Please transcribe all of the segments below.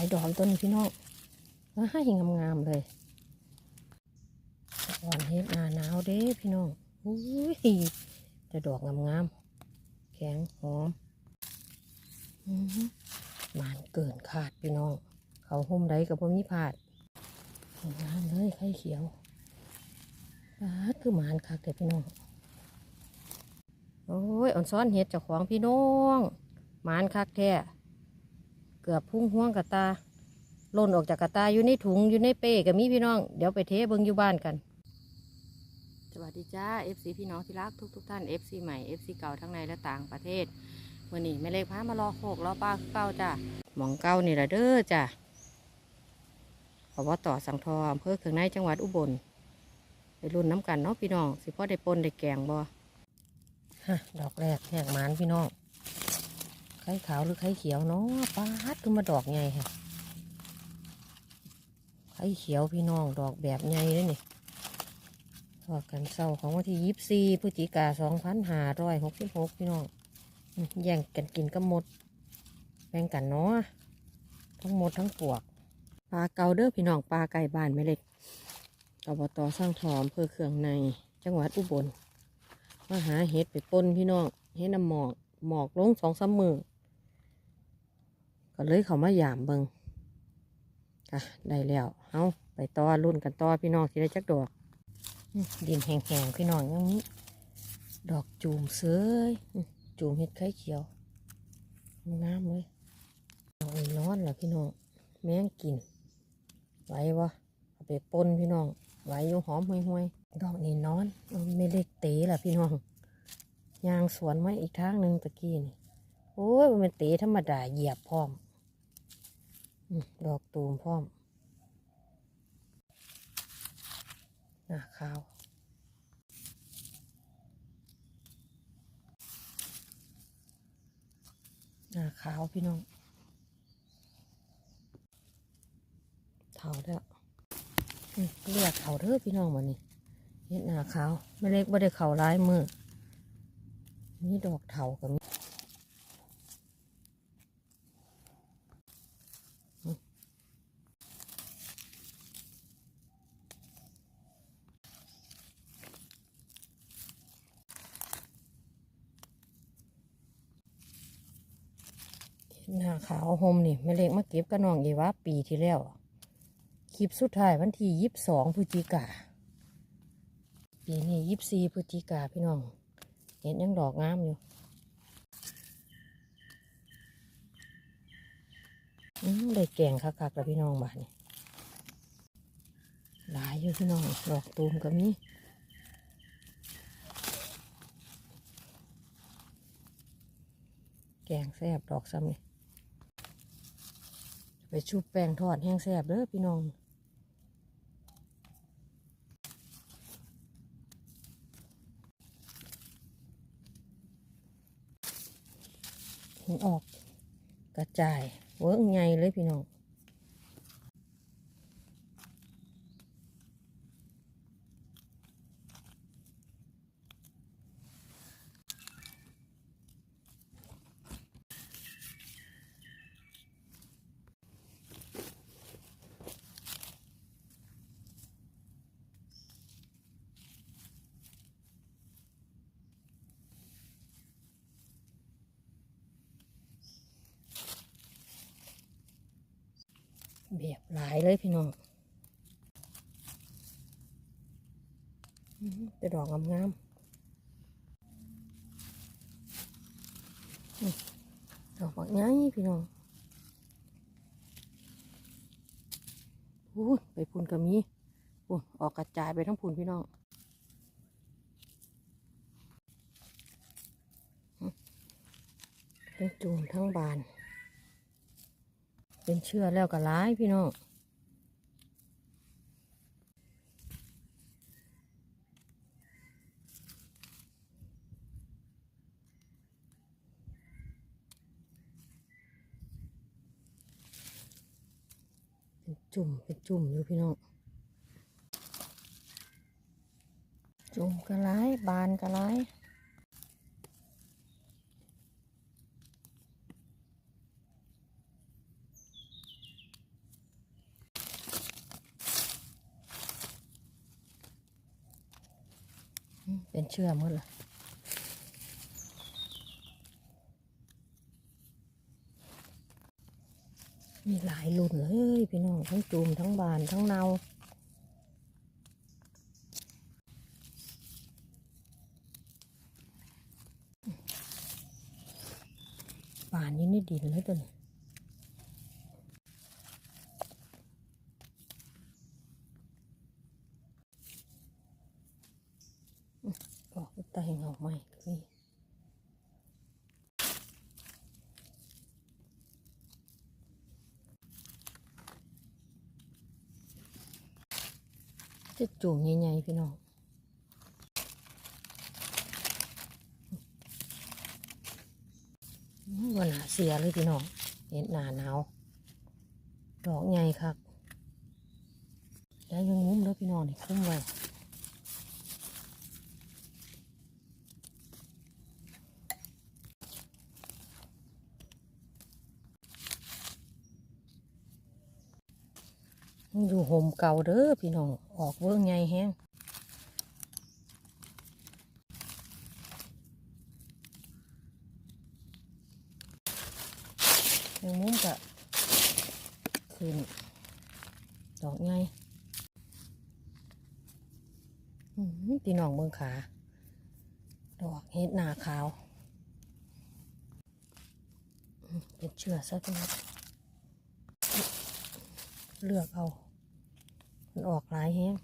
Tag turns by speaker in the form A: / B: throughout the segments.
A: ายดอกต้นนี้พี่น้องว้ายงามๆเลยอ่อนเฮ็ดหนาหนาวเด้พี่น้องอุ้ยจะดอกงามๆแข็งหอมหมานเกินขาดพี่น้อง เขาห่มไดกับพ่มีผาดงามเลยไข่เขียวปาดคือหมานคักแต่พี่น้อง โอ้ยอ่อนซ้อนเห็ดเจ้าของพี่น้อง หมานคักแท้ เกือบพุ่งห่วงกระตาหล่นออกจากกระตาอยู่ในถุงอยู่ในเป้กับมีพี่น้อง เดี๋ยวไปเทเบิงอยู่บ้านกัน สวัสดีจ้า FC พี่น้องที่รักทุกทุกๆท่าน FC ใหม่ FC เก่าทั้งในและต่างประเทศวันนี้แม่เล็กพามารอโคกรอป้าเก้าจ้าหมองเก้านี่ละเด้อจ้าขอว่าต่อสังทออำเภอเขืองในจังหวัดอุบลไปรุ่นน้ำกันเนาะพี่น้องสิพ่อได้ปนได้แกงบ่ฮะดอกแรกแหกหมานพี่น้องไข่ขาวหรือไข่เขียวเนาะปาดขึ้นมาดอกใหญ่ค่ะไข่เขียวพี่น้องดอกแบบใหญ่เลยนี่ทอดกันเศร้าของวันที่ยี่สิบสี่พฤศจิกาสองพันห้าร้อยหกสิบหกพี่น้องแย่งกันกินก็หมดแบ่งกันเนาะทั้งหมดทั้งปวกปลาเกาเด้อพี่น้องปลาไก่บ้านไม่เล็กอบตสร้างถอมเพื่อเครื่องในจังหวัดอุบลมาหาเห็ดไปปนพี่น้องเห็ดน้ำหมอกหมอกลงสองสามมือ ก็เลยเขามาหยามเบิงอะได้แล้วเอาไปต่อรุ่นกันต่อพี่น้องที่ได้จักดอกดินแห้งๆพี่น้องอย่างนี้ ดอกจูมเสยอื้อจูมเห็ดไข่เขียวงามเลยเอาไอ้ร้อนล่ะพี่น้องแมงกินไหววะเอาไปปนพี่น้องไหวอยู่หอมห่วยๆดอกนี่นอนไม่เล็กเต๋ล่ะพี่น้องยางสวนไมาอีกทางหนึ่งตะกี้นี่โอ้ยมันเป็นเตะธรรมดาเหยียบพร้อม ดอกตูมพร้อมหน้าขาวหน้าขาวพี่น้องเถาแล้วเรียกเถาเด้อพี่น้องวันนี้เห็ดหน้าขาวไม่เล็กไม่ได้เข่าร้ายมือมีดอกเถากับมี หน้าขาวโฮมนี่แม่เล็กมาเก็บกระนองอีว่าปีที่แล้ว คลิปสุดท้ายวันที่ยี่สิบสองพฤศจิกา ปีนี้ยี่สิบสี่พฤศจิกาพี่น้อง เห็นยังดอกงามอยู่ได้แกงคักๆแล้วพี่น้องบ้านนี่หลายอยู่พี่น้อง ดอกตูมกับนี้แกงแซ่บดอกซ้ำนี่ ไปชุบแป้งทอดแห้งแซ่บเด้อพี่น้องออกกระจายเวิร์กไงเลยพี่น้อง เลยพี่น้องอื้อหือแต่ดอกงามๆดอกบักใหญ่พี่น้องพูนไปพูนก็มีพูนออกกระจายไปทั้งพูนพี่น้องทั้งจูมทั้งบาน เป็นเชื่อแล้วก็ร้ายพี่น้อง จุ่มเป็นจุ่มอยู่พี่น้องจุ่มกระไรบานกระไรเป็นเชื่อมดเลย มีหลายรุ่นเลยพี่น้องทั้งจูมทั้งบานทั้งเนาป่านนี้นี่ดินเลยตัวนี้อื้อออกตาแห่งออกใหม่ก็มีจะจูงใหญ่ๆพี่น้อง วันหนา เลยพี่น้องเห็นหนาหนาวดอกใหญ่ครับแล้วยังงุ้มแล้วพี่น้องนี่คุ้มไว้มันอยู่โฮมเก่าเด้อพี่น้องออกเวิ้งใหญ่แห้ง แมงมุมก็ขึ้นดอกไงอื้อหือพี่น้องเมืองขา ดอกเห็ดหนาขาว เป็นเชื้อซะทีนี้เลือกเอา มันออกหลายแห้ง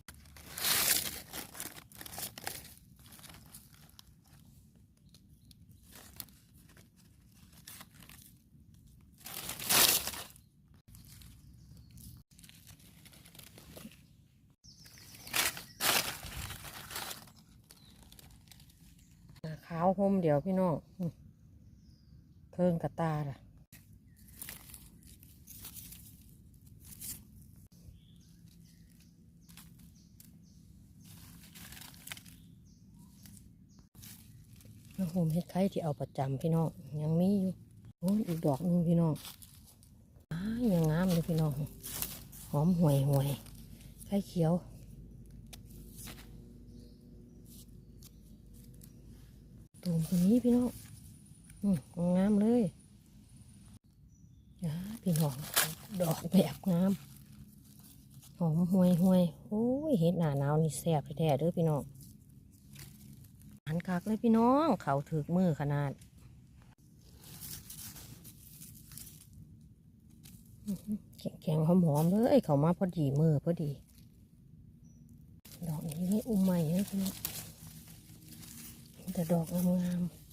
A: หนาขาวห่ มเดี๋ยวพี่น้องอื้อเพิ่งกระตาล่ะแล้วผมเฮ็ดไข่ที่เอาประจำพี่น้องยังมีอยู่โอ้ยอีกดอกนึงพี่น้องอ้ายยังงามเลยพี่น้อง หอมห่วยห่วยไข่เขียว ตูมตัวนี้พี่น้องงามเลยอ่าพี่น้องดอกแบบงามหอมห่วยห่วยโอ้ยเห็ดหนาหนาวนี่แซ่บแท้ๆเด้อพี่น้องหันคักเลยพี่น้อง เขาถือมือขนาดอื้อหือแข็งๆหอมๆเลยเขามาพอดีมือพอดี ดอกนี้ไม่อุ้มใหม่เลยพี่น้อง แต่ดอกงามๆ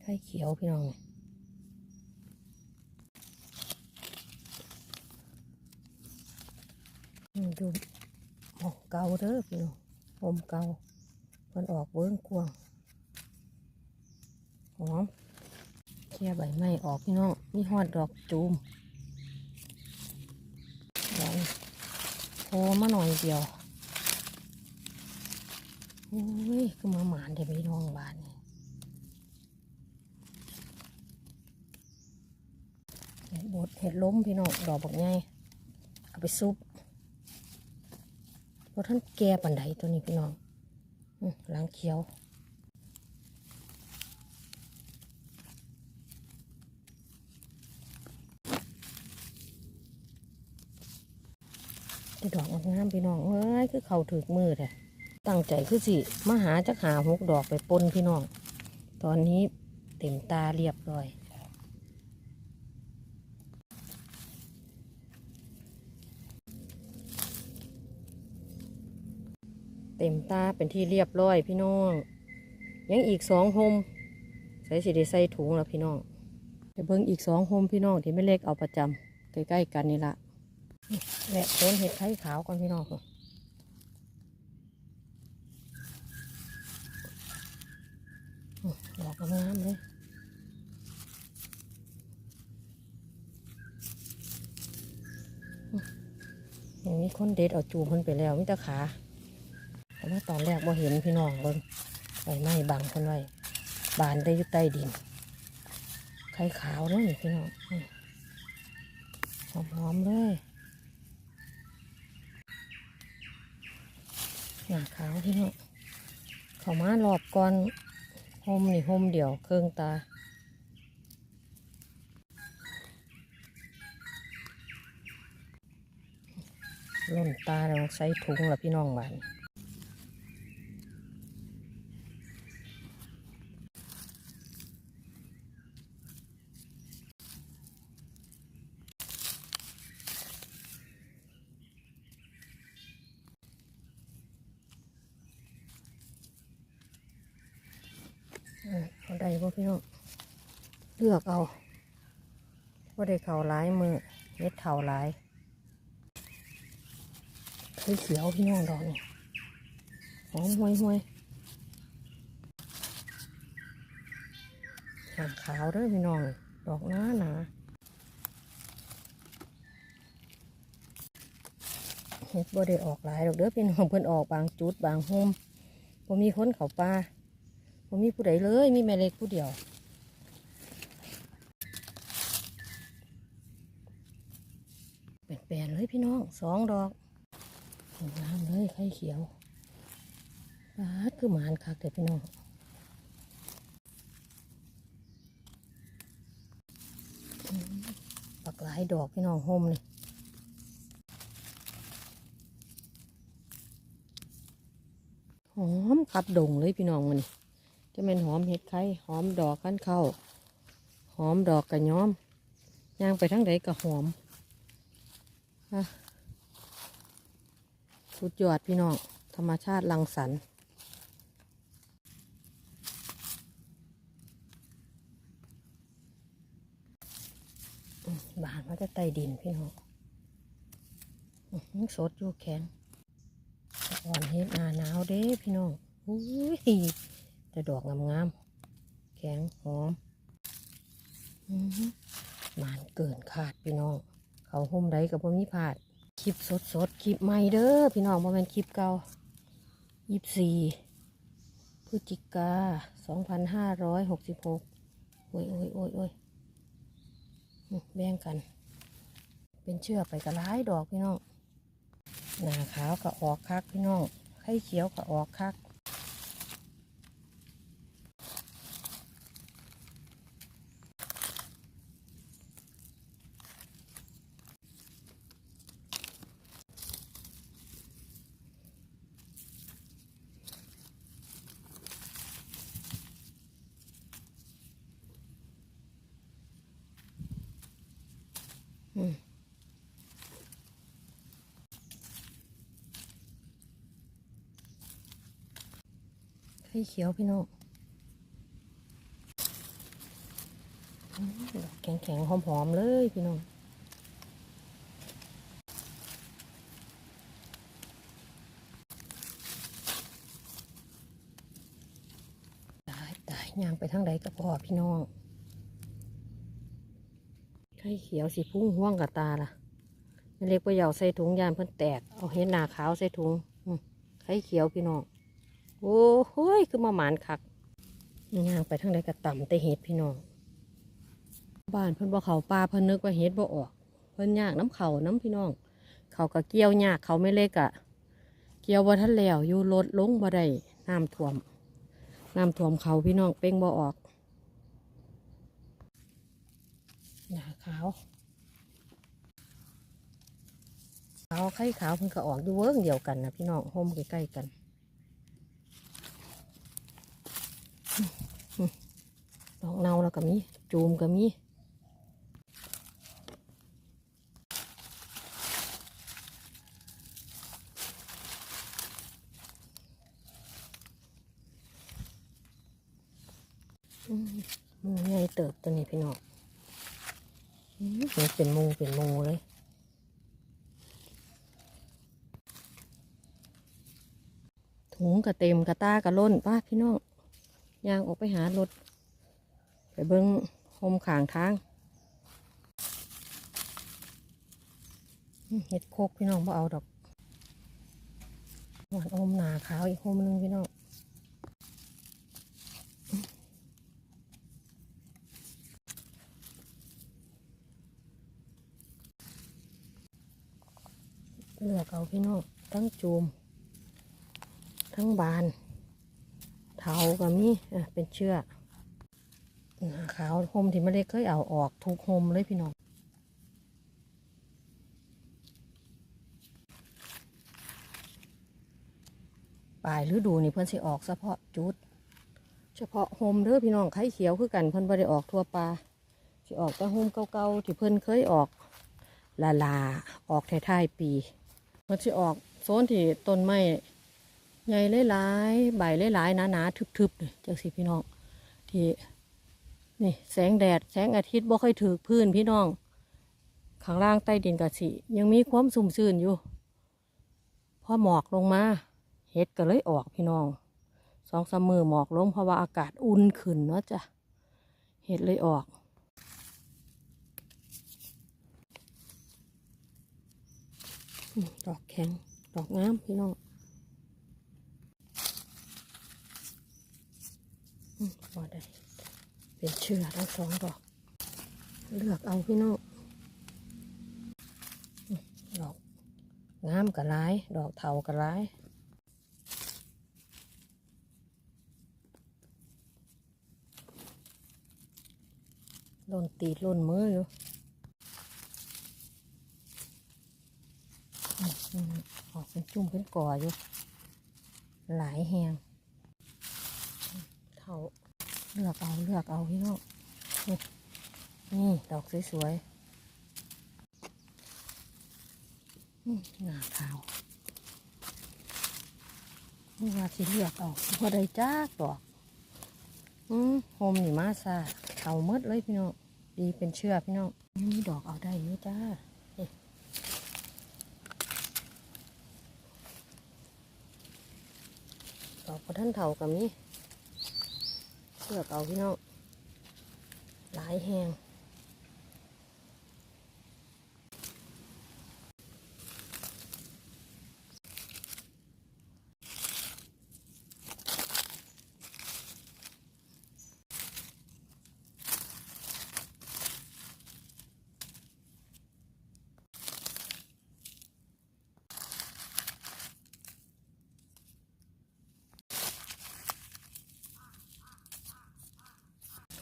A: ไข่เขียวพี่น้องดูหมอกเก่าเด้อพี่น้องหอมเก่ามันออกเบิ้งกวางหอมเคลียใบไม้ออกพี่น้องมีหอดดอกจูมดอก โอ้มาหน่อยเดียวโอ้ยคือมาหมานเดี๋ยวพี่น้องบ้านนี่บดเห็ดล้มพี่น้องดอกบักใหญ่เอาไปซุปเพราะท่านแก่ปันไดตัวนี้พี่น้องหล้างเขียว จะดอกงามพี่น้องเอ้ยคือเขาถือมือแท้ตั้งใจคือสิมาหาจักหาหกดอกไปปนพี่น้อง ตอนนี้เต็มตาเรียบร้อยเต็มตาเป็นที่เรียบร้อยพี่น้อง ยังอีกสองโฮมใส่สิได้ใส่ถุงแล้วพี่น้องไปเบิ่งอีกสองโฮมพี่น้องที่ไม่เล็กเอาประจำใกล้ๆกันนี่ละ แหละต้นเห็ดไข่ขาวก่อนพี่น้องอื้อดอกงามๆเลยอย่างนี้คนเด็ดเอาจูบมันไปแล้วมิตรขาแต่ว่าตอนแรกบ่เห็นพี่น้องเบิ่งใบไม้บังคนไว้บานได้อยู่ใต้ดิน ไข่ขาวเนาะนี่พี่น้องหอมๆเลย หนาขาวพี่น้องเขามารอบก่อนโฮมนี่โฮมเดี่ยวเครื่องตาล่นตาเราใส่ถุงละพี่น้องบ้านอืมเอาได้ป่พี่น้อง เลือกเอาว่าได้เข่าหลายมือเม็ดเข่าหลายเขียเขียวพี่น้องดอกนี่หอมห่วยห่วยหางขาวเด้อพี่น้อง ดอกหนาหนาเฮ็ดบ่ได้ออกหลายดอกเด้อพี่น้องเพิ่นออกบางจุดบางโฮมบ่มีคนเขาป่าบ่มีผู้ใดเลย มีแม่เล็กผู้เดียว เป็นแปลนๆเลย พี่น้องสองดอกงามเลยไข่เขียวปาดคือหมานคักแต่พี่น้องปักหลายดอกพี่น้องห่มเลยหอมขับดงเลยพี่น้องมันนี่จะเป็นหอมเห็ดไข่หอมดอกขั้นเข้าหอมดอกกระย้อมย่างไปทั้งใดก็หอม อะสุดยอดพี่น้อง ธรรมชาติรังสรรค์บานมาจะใต้ดินพี่น้องสดอยู่แข็งอ่อนเฮ็ดหนาหนาวเด้พี่น้องอุ้ยแต่ดอกงามๆแข็งหอมอื้อหือหมานเกินขาดพี่น้อง เขาห่มไดกับพ่มีพาดคลิปสดสดๆคลิปใหม่เด้อพี่น้องบ่แม่นคลิปเก่ายี่สี่พฤศจิกาสองพันห้าร้อยหกสิบหกโอ้ยโอ้ยโอ้ยโอ้ยแบ่งกัน เป็นเชือกไปกระร้ายดอกพี่น้องหน้าขาวก็ออกคักพี่น้องไข่เขียวก็ออกคัก อืม ไข่เขียวพี่น้องอืมดอกแข็งๆหอมๆเลยพี่น้องตายตายยางไปทางใดก็พอพี่น้องไข่เขียวสีพุ่งห่วงกับตาล่ะเล็กไปเหยาใส่ถุงยานเพิ่นแตก เอาเห็ดหนาขาวใส่ถุงไข่เขียวพี่น้อง โอ้โหคือมาหมานคักย่างไปทางใดก็ต่ำแต่เห็ดพี่น้องบ้านเพิ่นบ่เขาปลาเพิ่นนึกว่าเห็ดบ่ออก เพิ่นยากน้ำเขาน้ำพี่น้อง เขาก็เกี่ยวยากเขาไม่เล็กอะเกี่ยวบ่ทันแล้วอยู่รถลงบ่ได้น้ำท่วมน้ำท่วมเขาพี่น้องเป้งบ่ออกหนาขาวขาวไข่ขาวเพิ่นก็ออกอยู่เวิ้งเดียวกันนะพี่น้องห่มใกล้ๆกันอืมอืม ดอกเนาแล้วก็มีจูมก็มีมูใหญ่เติบตัวนี้พี่น้องมเห็นเป็นมูเป็นมูเลยถุงกระเต็มกระต้ากระล้นป้าพี่น้องยางออกไปหารถ เบิ้งโฮมขางทางเห็ดโคกพี่น้องบ่เอาดอกหวานอมหนาขาวอีกโฮมนึงพี่น้องเลือกเอาพี่น้องตั้งจูม ทั้งบานเทาก็มีอ่เป็นเชือก หนาขาวโฮมที่ไม่ได้เคยเอาออกทุกโฮมเลยพี่น้องปลายฤดูนี่เพิ่นสิออกเฉพาะจุด เฉพาะโฮมเด้อพี่น้องไข่เขียวคือกันเพิ่นบ่ได้ออกทั่วปลาสิออกแต่โฮมเก่าๆที่เพิ่นเคยออกลาลาออกท้ายๆปีเพิ่นสิออกโซนที่ต้นไม้ใหญ่หลายๆใบหลายๆหนาๆทึบๆนี่จังสิพี่น้องที่ นี่แสงแดดแสงอาทิตย์บ่ค่อยถือพื้นพี่น้อง ข้างล่างใต้ดินกะสิยังมีความสุ่มซื่นอยู่พอหมอกลงมาเห็ดก็เลยออกพี่น้องสองสามมือหมอกลงเพราะว่าอากาศอุ่นขึ้นเนาะจ้ะเห็ดเลยออกดอกแข็งดอกงามพี่น้องอืมพอได้ เป็นเชือทั้งสองดอก เลือกเอาพี่น้องดอกงามกับร้ายดอกเทากับร้ายล่นตีล่นมืออยู่อืมอืมออกเป็นจุ่มเป็นก่ออยู่ หลายแหงเท่า เลือกเอาเลือกเอาพี่น้องนี่นี่ดอกสวยๆอืมหน้าขาวนี่ว่าสิเลือกเอาพอได้จ้าดอกอืมโฮมนี่มาซาเอาหมดเลยพี่น้องดีเป็นเชือกพี่น้องนี่ดอกเอาได้อยู่จ้าดอกพอท่านเถากับมี เชือกเอาพี่น้องหลายแหง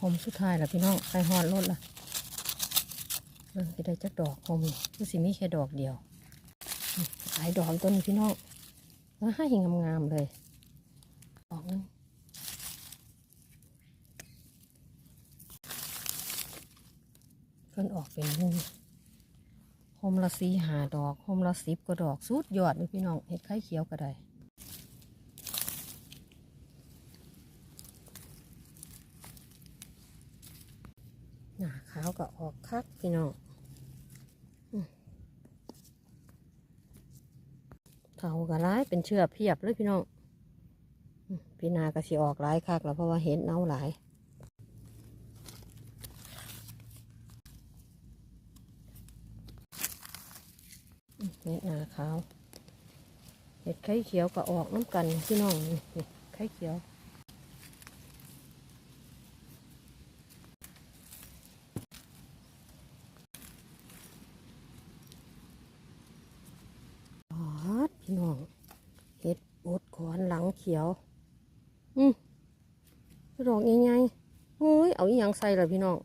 A: โฮมสุดท้ายแล้วพี่น้องไปหอดรถละเบิ่งจะได้จักดอกโฮมคือสิมีแค่ดอกเดียวหลายดอกต้นนี้พี่น้องแล้วให้งามๆเลยดอกนึงเพิ่นออกเป็นหมูโฮมละสีหาดอกโฮมละสิบก็ดอกสุดยอดเลยพี่น้องเห็ดไข่เขียวก็ได้ หน้าขาวก็ออกคักพี่น้องเทาก็ร้ายเป็นเชือกเพียบเลยพี่น้องพี่นาก็สิออกร้ายคักแล้วเพราะว่าเห็นเน่าหลายเห็ดหน้าขาว เห็ดไข่เขียวก็ออกน้ำกันพี่น้องนี่นี่ไข่เขียว ปอดพี่น้อง เห็ดขอนหลังเขียว อืมดอกใหญ่ๆโอ้ย เอาอีหยังใส่ละพี่น้อง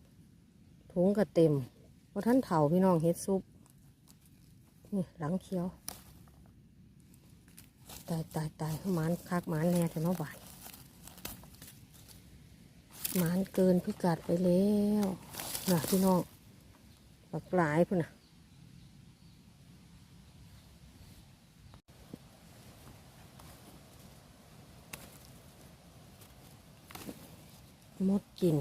A: ถุงก็เต็มพอท่านเถาพี่น้องเห็ดซุป นี่หลังเขียว ตายตายตายหมานคักหมานแน่แต่เนาะบาดหมานเกินพิกัดไปแล้วนะพี่น้องปักหลายพุ่นนะ มดกิน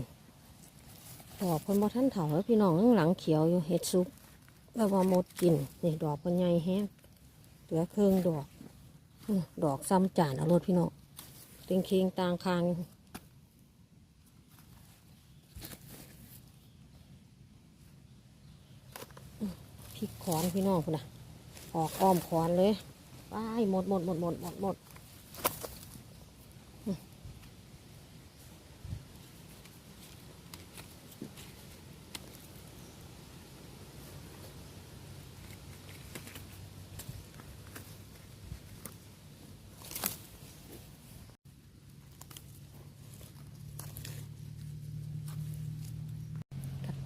A: ดอกเพิ่นบ่ทันเถาแล้วพี่น้องข้างหลังเขียวอยู่เห็ดซุปแล้วว่ามดกินนี่ดอกเพิ่นใหญ่แฮงเหลือเครื่องดอกดอกซ้ำจานเอารถพี่น้องเต็งเคียงตางคางพริกขอนพี่น้องพุ่นนะออกอ้อมขอนเลยไปหมดหมดหมดหมดหมดหมด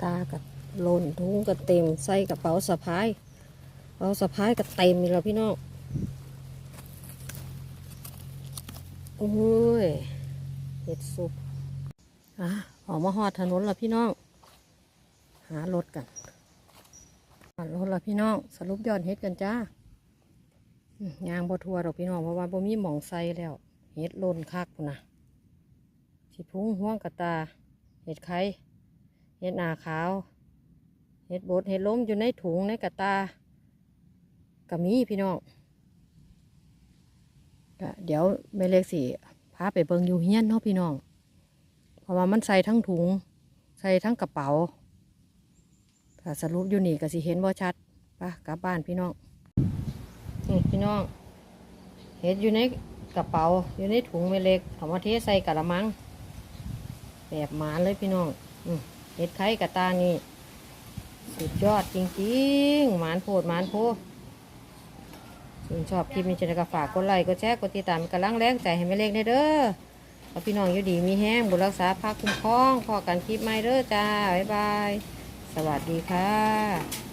A: ตากับลนถุงก็เต็มใส่กระเป๋าสะพายกระเป๋าสะพายก็เต็มอีกแล้วพี่น้องโอ้ยเห็ดสุปอะออกมาหอดถนนแล้วพี่น้อง หารถกันหารถแล้วพี่น้อง สรุปยอดเฮ็ดกันจ้ายางบ่ทัวดอกพี่น้องเพราะว่าบ่มีหมองใส่แล้วเฮ็ดล้นคักพูนนะสิพุงห่วงกระตา เห็ดไข่ เห็ดหนาขาว เห็ดบดเห็ดล้มอยู่ในถุงในกระตากระมีพี่น้องเดี๋ยวแม่เล็กสิพาไปเบิงอยู่เฮียนเนาะพี่น้อง เพราะว่ามันใส่ทั้งถุง ใส่ทั้งกระเป๋าถ้าสรุปอยู่นี่ก็สิเห็นบ่ชัดไปะกลับบ้านพี่น้องนี่พี่น้อง เห็ดอยู่ในกระเป๋าอยู่ในถุงแม่เล็กเอามาเทใส่กระมัง แบบหมานเลยพี่น้อง อืม เห็ดไข่กระตานี่ สุดยอดจริงๆ หมานโพดหมานโพดคุณชอบคลิปนี้จะได้ก็ฝากกดไลค์กดแชร์กดติดตามเป็นกำลังแรงใจให้แม่เล็กได้เด้อขอพี่น้องอยู่ดีมีแห้งบุรักษาภาคคุ้มครองพอกันคลิปใหม่เด้อจ้า บ๊ายบาย สวัสดีค่ะ